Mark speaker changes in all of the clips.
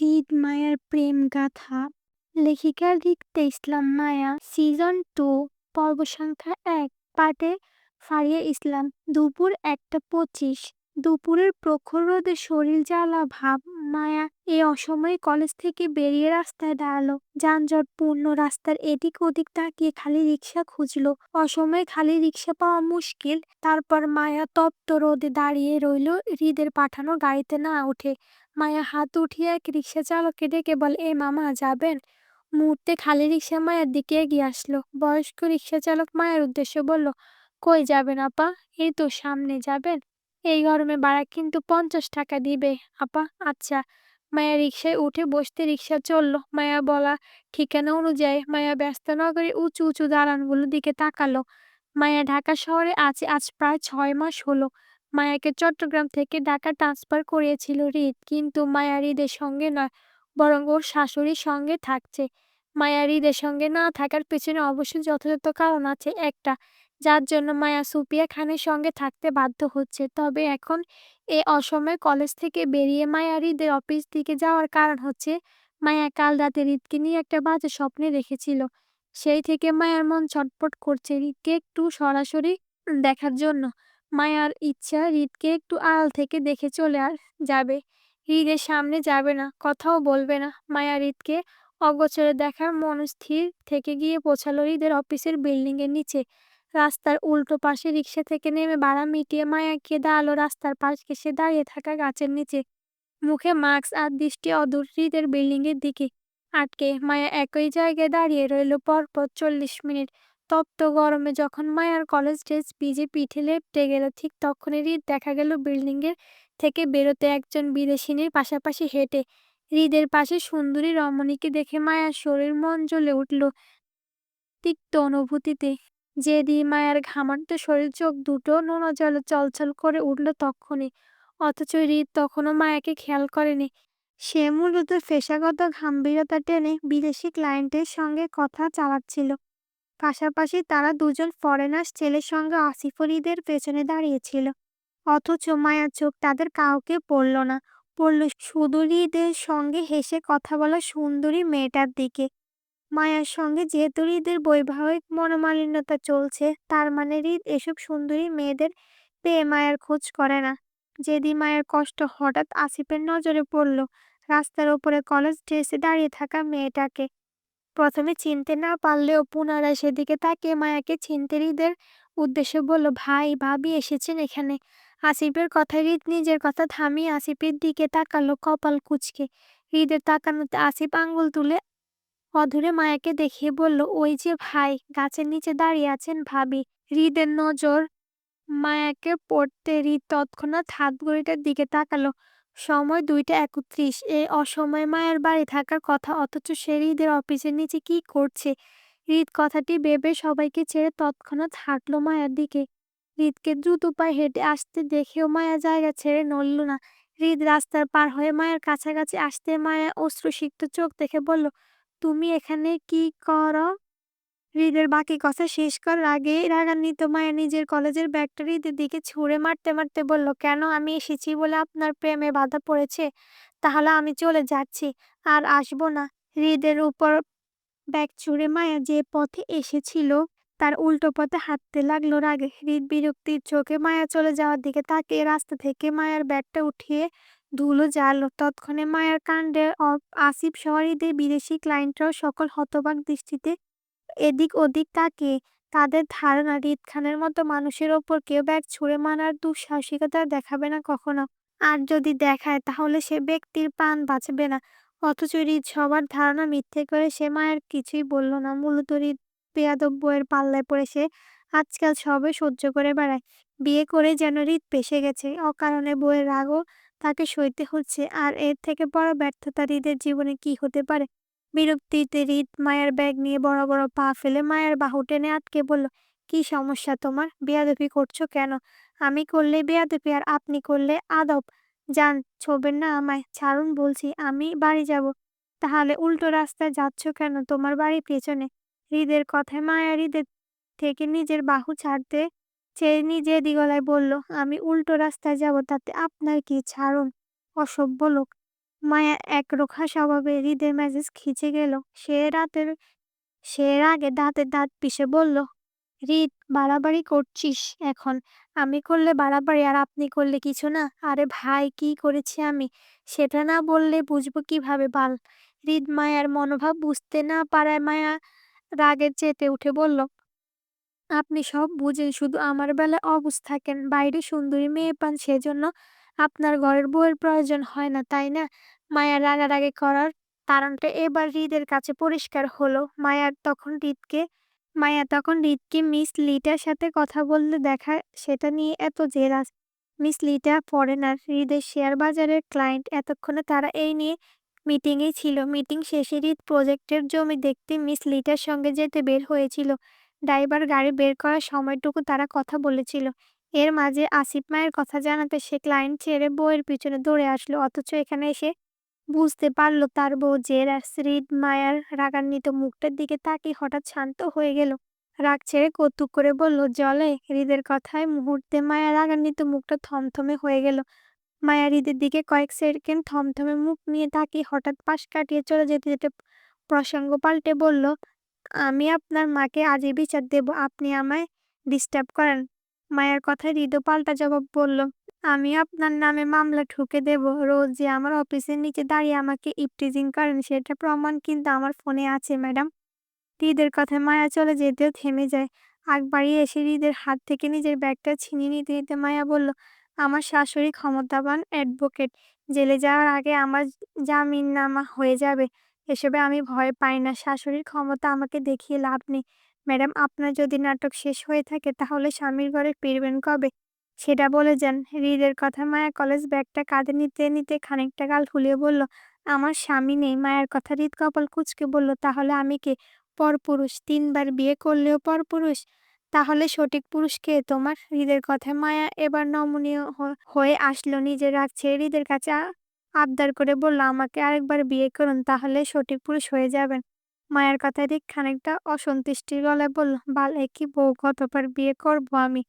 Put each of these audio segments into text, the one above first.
Speaker 1: হৃদ মায়ার প্রেম গাথা লেখিকা রিক্তা ইসলাম মায়া, সিজন টু, পর্ব সংখ্যা এক পাটে ফারিয়া ইসলাম, দুপুর একটা পঁচিশ। দুপুরের প্রখর রোদে শরীর জ্বালা ভাব, মায়া এ অসময়ে কলেজ থেকে বেরিয়ে রাস্তায় দাঁড়াল। যানজট পূর্ণ রাস্তার এদিক ওদিক তাকিয়ে খালি রিক্সা খুঁজলো। অসময়ে খালি রিক্সা পাওয়া মুশকিল, তারপর মায়া তপ্ত রোদে দাঁড়িয়ে রইল হৃদের পাঠানো গাড়িতে না উঠে। মায়া হাত উঠিয়ে এক রিক্সা চালককে ডেকে বলে, এ মামা, যাবেন? মুহূর্তে খালি রিক্সা মায়ের দিকে এগিয়ে আসলো। বয়স্ক রিক্সা চালক মায়ের উদ্দেশ্যে বলল, কই যাবেন, আপা? এই তো সামনে, যাবেন? এই গরমে ভাড়া কিন্তু পঞ্চাশ টাকা দিবে। আপা আচ্ছা। মায়া রিক্সায় উঠে বসতে রিক্সা চলল। মায়া বলা ঠিকানা অনুযায়ী মায়া ব্যস্ত নগরে উঁচু উঁচু দালানগুলোর দিকে তাকালো। মায়া ঢাকা শহরে আছে, আজ প্রায় ছয় মাস হলো। মায়াকে চট্টগ্রাম থেকে ঢাকা ট্রান্সফার করিয়েছিল হৃদ কিন্তু মায়া হৃদের সঙ্গে নয়, বরং ওর শাশুড়ির সঙ্গে থাকছে। মায়া হৃদের সঙ্গে না থাকার পেছনে অবশ্যই যথাযথ কারণ আছে একটা, যার জন্য মায়া সুপিয়া খানের সঙ্গে থাকতে বাধ্য হচ্ছে। তবে এখন এ অসময়ে কলেজ থেকে বেরিয়ে মায়া হৃদের অফিস দিকে যাওয়ার কারণ হচ্ছে, মায়া কাল রাতে হৃদকে নিয়ে একটা বাজে স্বপ্নে রেখেছিল। সেই থেকে মায়ার মন ছটপট করছে হৃদকে একটু সরাসরি দেখার জন্য। মায়ার ইচ্ছা হৃদকে একটু আড়াল থেকে দেখে চলে আর যাবে। হৃদের সামনে যাবে না, কথাও বলবে না। মায়া হৃদকে অগোচরে দেখার মনস্থির থেকে গিয়ে পৌঁছালো হৃদের অফিসের বিল্ডিং এর নিচে। রাস্তার উল্টো পাশে রিক্সা থেকে নেমে বাড়া মিটিয়ে মায়াকে দাঁড়াল রাস্তার পাশ ঘেসে দাঁড়িয়ে থাকা গাছের নিচে। মুখে মাস্ক আর দৃষ্টি অদূর হৃদের বিল্ডিং এর দিকে। আটকে মায়া একই জায়গায় দাঁড়িয়ে রইল পরপর চল্লিশ মিনিট। তপ্ত গরমে যখন মায়ার কলেজ ড্রেস ভিজে পিঠে লেপটে গেল, ঠিক তখনই দেখা গেল বিল্ডিং এর থেকে বেরোতে একজন বিদেশিনীর পাশাপাশি হেঁটে। হৃদের পাশে সুন্দরী রমণীকে দেখে মায়ার শরীর মন জ্বলে উঠল তিক্ত অনুভূতিতে। যেদি মায়ার ঘামান্ত শরীর চোখ দুটো নোনা জলে চলচল করে উঠল তক্ষণে অথচ হৃদ তখনও মায়াকে খেয়াল করেনি। সে মূলত পেশাগত গাম্ভীরতা টেনে বিদেশি ক্লায়েন্টের সঙ্গে কথা চালাচ্ছিল। পাশাপাশি তারা দুজন ফরেনার্স ছেলের সঙ্গে আসিফ ঈদের পেছনে দাঁড়িয়েছিল। অথচ মায়ার চোখ তাদের কাউকে পড়ল না। পড়ল শুধু সঙ্গে হেসে কথা বলা সুন্দরী মেয়েটার দিকে। মায়ার সঙ্গে যেহেতু হৃদের বৈবাহিক মনোমালিন্যতা চলছে, তার মানে হৃদ এসব সুন্দরী মেয়েদের পেয়ে মায়ার খোঁজ করে না। যেদিন মায়ের কষ্ট হঠাৎ আসিফের নজরে পড়ল, রাস্তার ওপরে কলেজ ড্রেসে দাঁড়িয়ে থাকা মেয়েটাকে। প্রথমে চিনতে না পারলেও পুনরায় সেদিকে তাকিয়ে মায়াকে চিনতে হৃদের উদ্দেশ্যে বলল, ভাই, ভাবি এসেছেন এখানে। আসিফের কথা হৃদ নিজের কথা থামিয়ে আসিফের দিকে তাকালো কপাল কুচকে। হৃদের তাকানোতে আসিফ আঙ্গুল তুলে অধুরে মায়াকে দেখিয়ে বলল, ওই যে ভাই, গাছের নিচে দাঁড়িয়ে আছেন ভাবি। হৃদের নজর মায়াকে পড়তে হৃদ তৎক্ষণাৎ হাত ঘড়িটার দিকে তাকালো। সময় দুইটা একত্রিশ। এ অসময়ে মায়ের বাড়ি থাকার কথা, অথচ সে হৃদের অফিসের নিচে কি করছে? হৃদ কথাটি ভেবে সবাইকে ছেড়ে তৎক্ষণাৎ হাঁটলো মায়ার দিকে। হৃদকে দ্রুত পায়ে হেঁটে আসতে দেখেও মায়া জায়গা ছেড়ে নড়ল না। হৃদ রাস্তার পার হয়ে মায়ের কাছাকাছি আসতে মায়া অশ্রুসিক্ত চোখ দেখে বলল, তুমি এখানে কি করো? হৃদের বাকি কথা শেষ করার আগে রাগান্বিত মায়া নিজের কলেজের ব্যাগটা হৃদের দিকে ছুঁড়ে মারতে মারতে বলল, কেন আমি এসেছি বলে আপনার প্রেমে বাধা পড়েছে? তাহলে আমি চলে যাচ্ছি, আর আসব না। হৃদের উপর ব্যাগ ছুঁড়ে মায়া যে পথে এসেছিল, তার উল্টো পথে হাঁটতে লাগল রাগে। হৃদ বিরক্তির চোখে মায়া চলে যাওয়ার দিকে তাকে রাস্তা থেকে মায়ার ব্যাগটা উঠিয়ে ধুলো জ্বালো তৎক্ষণে মায়ার কাণ্ডে আসিফ সওয়ারিদের বিদেশি ক্লায়েন্টরাও সকল হতবাক দৃষ্টিতে এদিক ওদিক তাকিয়ে তাদের ধারণা রিদ খানের মতো মানুষের ওপর কেউ ব্যাগ ছুঁড়ে মারার দুঃসাহসিকতা দেখাবে না কখনো। আর যদি দেখায়, তাহলে সে ব্যক্তির প্রাণ বাঁচবে না। অথচ রিদ সবার ধারণা মিথ্যে করে সে মায়ের কিছুই বলল না। মূলত রিদ পেয়াদব বইয়ের পাল্লায় পড়ে সে আজকাল সবে সহ্য করে বেড়ায়। বিয়ে করে যেন রিদ পেশে গেছে, অকারণে বইয়ের রাগও তাকে সইতে হচ্ছে। আর এর থেকে বড় ব্যর্থতা হৃদের জীবনে কি হতে পারে? বিরক্তিতে হৃদ মায়ের ব্যাগ নিয়ে বড় বড় পা ফেলে মায়ের বাহু টেনে আটকে বলল, কি সমস্যা তোমার? বেয়াদপি করছ কেন? আমি করলে বেয়াদপি আর আপনি করলে আদব। যান, ছোবেন না আমায়। ছাড়ুন বলছি, আমি বাড়ি যাব। তাহলে উল্টো রাস্তায় যাচ্ছ কেন তোমার বাড়ি পেছনে? হৃদের কথায় মায়া হৃদের থেকে নিজের বাহু ছাড়তে চেয়ে নিজে দিগলায় বলল, আমি উল্টো রাস্তায় যাব, তাতে আপনার কি ছাড়ুন? অসভ্য লোক। মায়া একরোখা স্বভাবে হৃদের মেজাজ খিচে গেল। সে রাতের, সে আগে দাঁতে দাঁত পিষে বলল হৃদ বাড়াবাড়ি করছিস এখন? আমি করলে বাড়াবাড়ি আর আপনি করলে কিছু না? আরে ভাই, কি করেছি আমি? সেটা না বললে বুঝব কীভাবে বাল? হৃদ মায়ার মনোভাব বুঝতে না পারায় মায়া রাগের চেতে উঠে বলল, আপনি সব বুঝেন, শুধু আমার বেলায় অবুঝ থাকেন। বাইরে সুন্দরী মেয়ে পান সেজন্য আপনার ঘরের বউয়ের প্রয়োজন হয় না, তাই না? মায়া রাগারাগি করার কারণটা এবার হৃদের কাছে পরিষ্কার হলো। মায়ার তখন হৃদকে, মায়া তখন হৃদকে মিস লিটার সাথে কথা বললে দেখা, সেটা নিয়ে এত জেরাস মিস লিটা ফরেনার, হৃদের শেয়ার বাজারের ক্লায়েন্ট। এতক্ষণে তারা এই নিয়ে মিটিংয়ে ছিল। মিটিং শেষে হৃদ প্রজেক্টের জমি দেখতে মিস লিটার সঙ্গে যেতে বের হয়েছিল। ড্রাইভার গাড়ি বের করার সময়টুকু তারা কথা বলেছিল। এর মাঝে আসিফ মায়ের কথা জানাতে সে ক্লায়েন্ট ছেড়ে বউয়ের পিছনে দৌড়ে আসলো। অথচ এখানে এসে বুঝতে পারল তার বউ জেরা শ্রীদ মায়ার রাগান্বিত মুখটার দিকে তাকিয়ে হঠাৎ শান্ত হয়ে গেল। রাগ ছেড়ে কৌতুক করে বলল, জলে হৃদের কথায় মুহূর্তে মায়া রাগান্বিত মুখটা থমথমে হয়ে গেল। মায়া হৃদের দিকে কয়েক সেকেন্ড থমথমে মুখ নিয়ে তাকিয়ে হঠাৎ পাশ কাটিয়ে চলে যেতে যেতে প্রসঙ্গ পাল্টে বলল, আমি আপনার মাকে আজই বিচার দেব। আপনি আমায় ডিস্টার্ব করেন। মায়ের কথায় হৃদয় পাল্টা জবাব বলল, আমি আপনার নামে মামলা ঠুকে দেব। রোজ যে আমার অফিসের নিচে দাঁড়িয়ে আমাকে ইপটিজিং করেন, সেটা প্রমাণ কিন্তু আমার ফোনে আছে, ম্যাডাম। হৃদের কথায় মায়া চলে যেতেও থেমে যায়। আগ বাড়িয়ে এসে হৃদের হাত থেকে নিজের ব্যাগটা ছিনিয়ে নিতে নিতে মায়া বলল, আমার শাশুড়ি ক্ষমতাবান অ্যাডভোকেট। জেলে যাওয়ার আগে আমার জামিন নামা হয়ে যাবে। এসবে আমি ভয় পাই না। শাশুড়ির ক্ষমতা আমাকে দেখিয়ে লাভ নেই। ম্যাডাম, আপনার যদি নাটক শেষ হয়ে থাকে, তাহলে স্বামীর ঘরে ফিরবেন কবে? সেটা বলে যান। হৃদের কথা মায়া কলেজ ব্যাগটা কাঁধে নিতে নিতে খানিকটা গাল ফুলিয়ে বলল, আমার স্বামী নেই, মায়ের কথা হৃদ কপাল কুচকে বলল, তাহলে আমি কে? পরপুরুষ, তিনবার বিয়ে করলেও পরপুরুষ। তাহলে সঠিক পুরুষ কে তোমার? হৃদের কথায় মায়া এবার নমনীয় হয়ে আসলো নিজের রাগ ছেড়ে হৃদের কাছে আবদার করে বলল, আমাকে আরেকবার বিয়ে করুন, তাহলে সঠিক পুরুষ হয়ে যাবেন। মায়ের কথায় ঠিক খানিকটা অসন্তুষ্টির গলায় বলল, বাল একই বউ, কতবার বিয়ে করব আমি?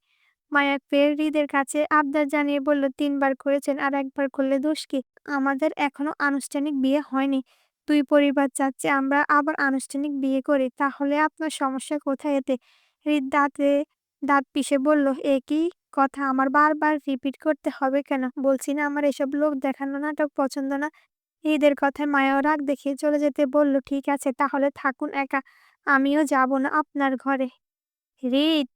Speaker 1: মায়া ফের হৃদের কাছে আবদার জানিয়ে বলল, তিনবার করেছেন আর একবার করলে দোষ কি? আমাদের এখনও আনুষ্ঠানিক বিয়ে হয়নি। দুই পরিবার চাচ্ছে আমরা আবার আনুষ্ঠানিক বিয়ে করি, তাহলে আপনার সমস্যা কোথায় এতে? হৃদ দাঁতে দাঁত পিষে বলল একই কথা? আমার বারবার রিপিট করতে হবে কেন? বলছি না আমার এসব লোক দেখানো নাটক পছন্দ না। ঈদের কথায় মায়াও রাগ দেখিয়ে চলে যেতে বলল, ঠিক আছে, তাহলে থাকুন একা, আমিও যাব না আপনার ঘরে। হৃদ